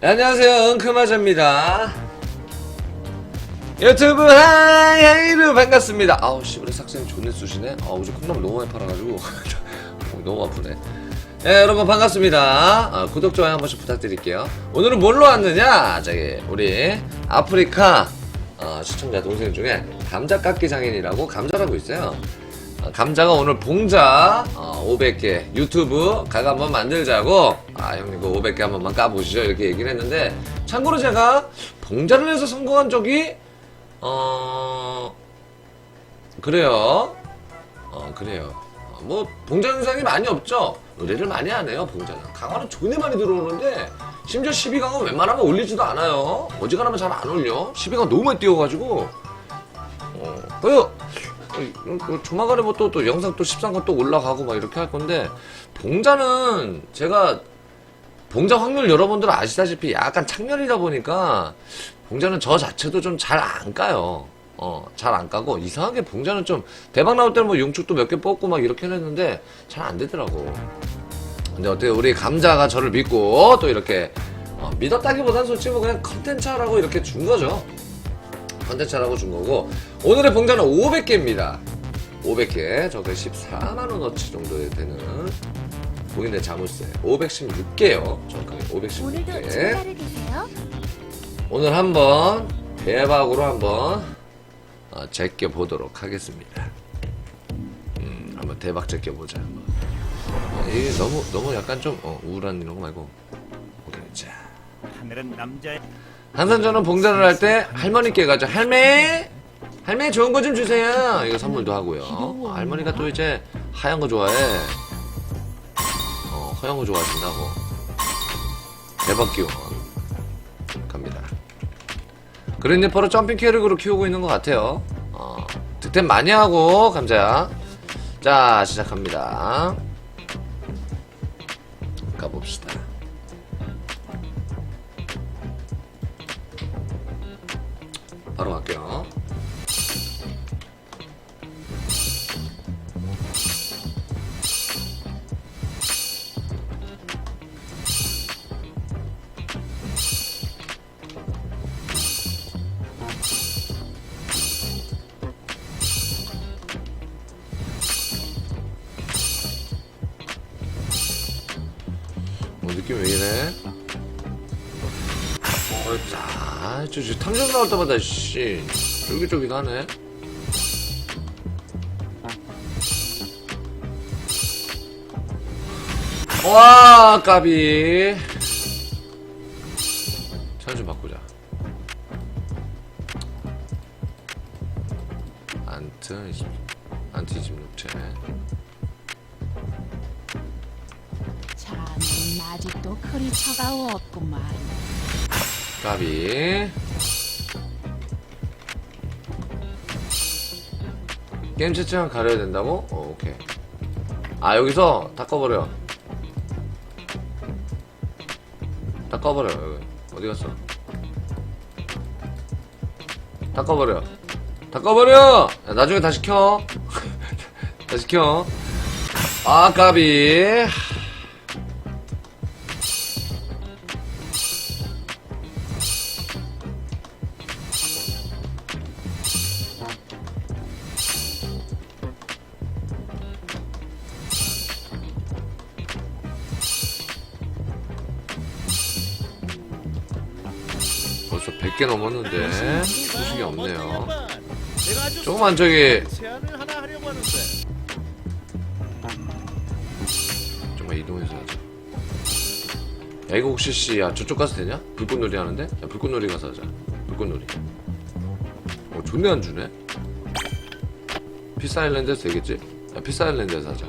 네, 안녕하세요. 은크마저입니다. 유튜브 하이 하이루 반갑습니다. 아우 씨 우리 삭sen이 존내 쑤시네? 아우 어제 콩나물 너무 많이 팔아가지고. 어, 너무 아프네. 네, 여러분 반갑습니다. 어, 구독 좋아요 한 번씩 부탁드릴게요. 오늘은 뭘로 왔느냐? 저기 우리 아프리카 어, 시청자 동생 중에 감자 깎기 장인이라고 감자라고 있어요. 어, 감자가 오늘 봉자 어, 500개 유튜브 각 한번 만들자고. 아 형님 그 500개 한 번만 까보시죠. 이렇게 얘기를 했는데 참고로 제가 봉자를 해서 성공한 적이 어 그래요. 어 그래요. 어, 뭐 봉자 영상이 많이 없죠. 의뢰를 많이 하네요 봉자는. 강화는 존나 많이 들어오는데 심지어 12강은 웬만하면 올리지도 않아요. 어지간하면 잘 안 올려. 12강 너무 많이 뛰어가지고. 어 그래요 어, 그 조만간에 뭐 또 또 영상 또 13강 또 올라가고 막 이렇게 할 건데 봉자는 제가 봉자 확률 여러분들 아시다시피 약간 창렬이다 보니까 봉자는 저 자체도 좀 잘 안 까요. 어, 잘 안 까고 이상하게 봉자는 좀 대박 나올 때는 뭐 용축도 몇 개 뽑고 막 이렇게 했는데 잘 안 되더라고. 근데 어떻게 우리 감자가 저를 믿고 또 이렇게 어, 믿었다기보다는 솔직히 뭐 그냥 컨텐츠라고 이렇게 준 거죠. 컨텐츠라고 준 거고 오늘의 봉자는 500개입니다. 500개 저게 14만원어치 정도 되는 보이는 자물쇠. 516개요. 정확하게 오늘도 516개. 진짜를 계세요? 오늘 한번 대박으로 한번 어, 제껴 보도록 하겠습니다. 음, 한번 대박 제껴 보자 한번. 어, 이게 너무 너무 약간 좀 어, 우울한 이런 거 말고. 오케이 자. 하늘은 남자의 항상 저는 봉사를 할 때 할머니께 가죠. 할매! 할매 좋은 거 좀 주세요. 이거 선물도 하고요. 어, 할머니가 또 이제 하얀 거 좋아해. 어, 하얀 거 좋아하신다고. 대박 기원. 갑니다. 그린리퍼를 점핑 캐릭으로 키우고 있는 것 같아요. 어, 득템 많이 하고, 감자야. 자, 시작합니다. 가봅시다. 바로 갈게요. 뭐 느낌 왜 이래? 자, 저, 저 탐정 나올 때마다 씨 쫄깃쫄깃하네. 와, 까비. 차좀 바꾸자. 안트 20, 안트 26채. 자는 아직도 크리처가 없구만. 까비. 게임 채팅을 가려야 된다고? 어 오케이. 아 여기서 다 꺼버려. 다 꺼버려 여기. 어디 갔어? 다 꺼버려. 다 꺼버려! 야, 나중에 다시 켜. 다시 켜아 까비 100개 넘었는데 소식이 없네요. 조금만 저기 좀만 이동해서 하자. 야 이거 혹시 씨야 저쪽 가서 되냐? 불꽃놀이 하는데? 야 불꽃놀이 가서 하자. 불꽃놀이. 어 존내 안 주네? 피스 아일랜드에서 되겠지? 야 피스 아일랜드에서 하자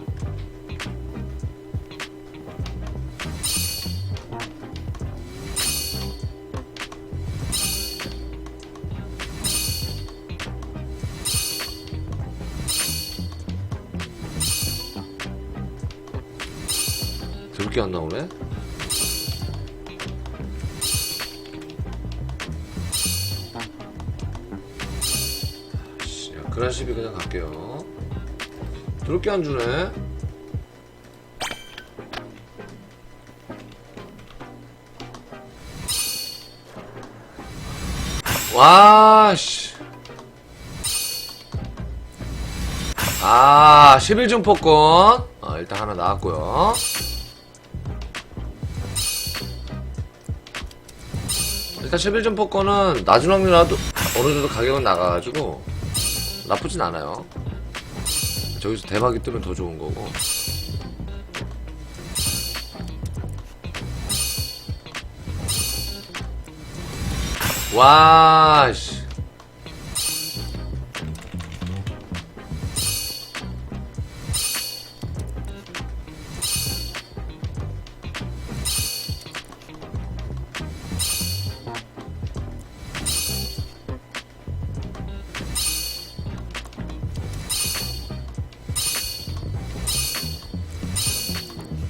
더럽게 안 나오네? 씨, 야, 그란 시비 그냥 갈게요. 더럽게 안 주네? 와, 씨. 아, 11중 폭권. 어, 일단 하나 나왔고요. 일단 11중 폭권은 낮은 확률이라도 어느 정도 가격은 나가가지고 나쁘진 않아요. 저기서 대박이 뜨면 더 좋은 거고. 와, 씨.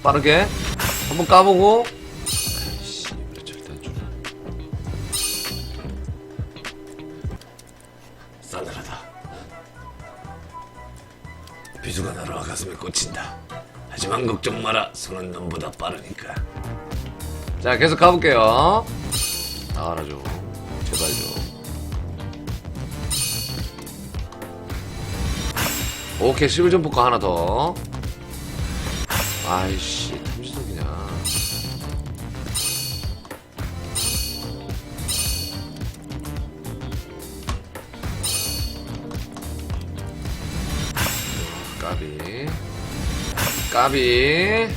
빠르게. 한번 까보고. 싸늘하다. 비수가 날아와 가슴에 꽂힌다. 하지만 걱정 마라. 손은 눈보다 빠르니까. 자 계속 가볼게요. 나와라 좀 제발 좀 오케이 11점 포커 하나 더 아이씨 탐지석이냐. 까비. 까비.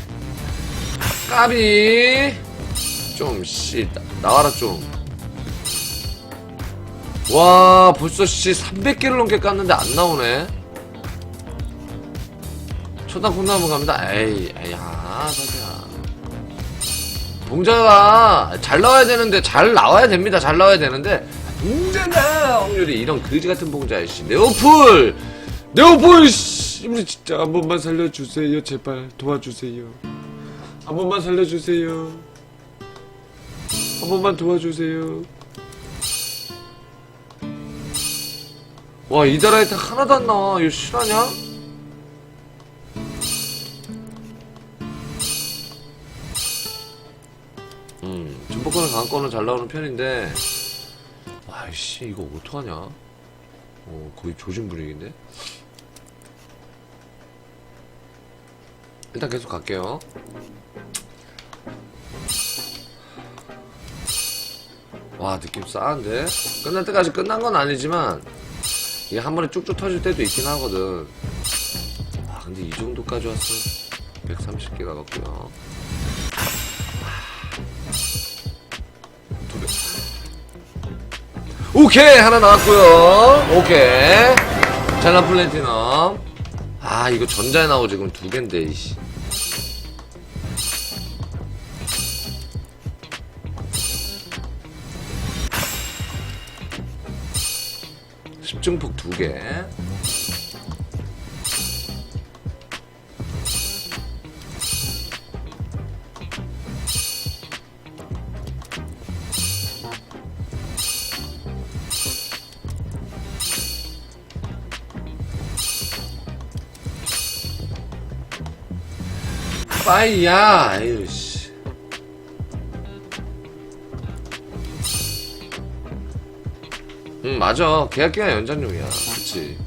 까비. 좀씨 나와라 좀 와 벌써 씨 300개를 넘게 깠는데 안 나오네 초당 콩나무 갑니다. 에이, 에이야, 자기야. 봉자가 잘 나와야 되는데, 잘 나와야 됩니다. 잘 나와야 되는데, 봉자나 확률이 이런 그지 같은 봉자, 씨. 네오풀! 네오풀, 씨! 우리 진짜 한 번만 살려주세요. 제발 도와주세요. 한 번만 살려주세요. 한 번만 도와주세요. 와, 이다라이트 하나도 안 나와. 이거 실화냐? 음, 전복권은 강권은 잘 나오는 편인데, 아이씨, 이거 어떡하냐? 어, 거의 조진 분위기인데? 일단 계속 갈게요. 와, 느낌 싸한데? 끝날 때까지 끝난 건 아니지만, 이게 한 번에 쭉쭉 터질 때도 있긴 하거든. 와, 근데 이 정도까지 왔어. 130개 가갔고요. 오케이 하나 나왔고요. 오케이 잘난 플래티넘. 아 이거 전자에 나오지 그럼 두 개인데 이씨. 십중폭 두 개. 빠이야. 아유 씨. 응 맞아. 계약 기간 연장용이야. 그치?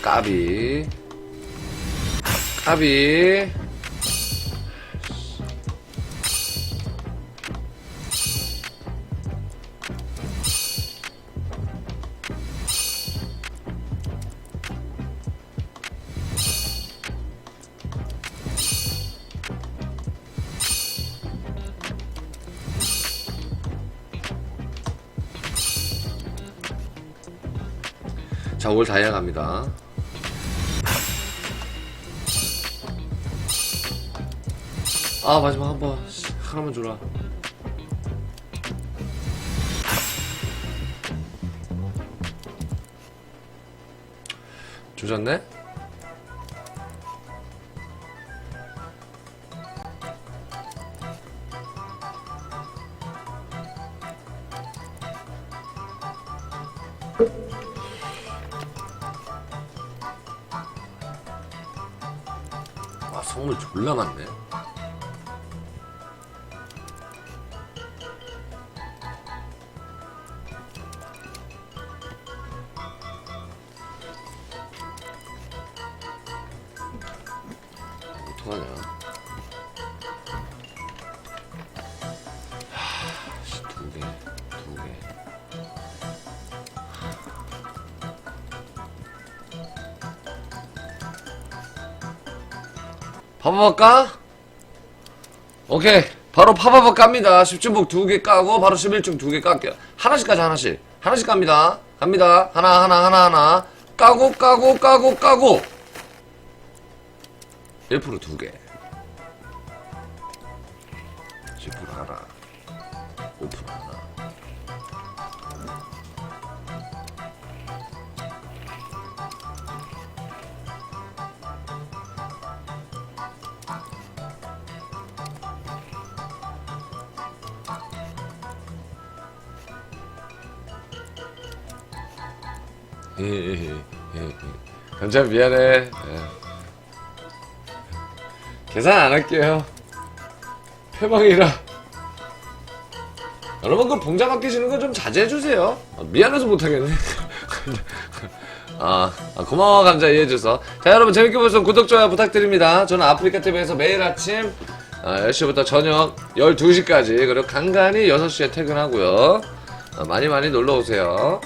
까비. 까비 자, 올 다이아 갑니다. 아, 마지막 한 번. 씨, 하나만 줘라. 조졌네? 와, 선물 졸라 많네. 파바바 까? 오케이. 바로 파바바 깝니다. 10중복 두개 까고, 바로 11중 두 개 깎게요. 하나씩 까자, 하나씩. 하나씩 깝니다. 갑니다. 하나, 하나, 하나, 하나. 까고, 까고, 까고, 까고. 1%두 개. 10% 하나. 5% 하나. 예, 예, 예, 예. 감자 미안해. 예. 계산 안 할게요. 패망이라. 여러분 그 봉자 맡기시는 거 좀 자제해 주세요. 아, 미안해서 못 하겠네. 아, 아, 고마워 감자 이해해줘서. 자 여러분 재밌게 보셔서 구독 좋아요 부탁드립니다. 저는 아프리카 TV에서 매일 아침 아, 10시부터 저녁 12시까지 그리고 간간히 6시에 퇴근하고요. 아, 많이 많이 놀러 오세요.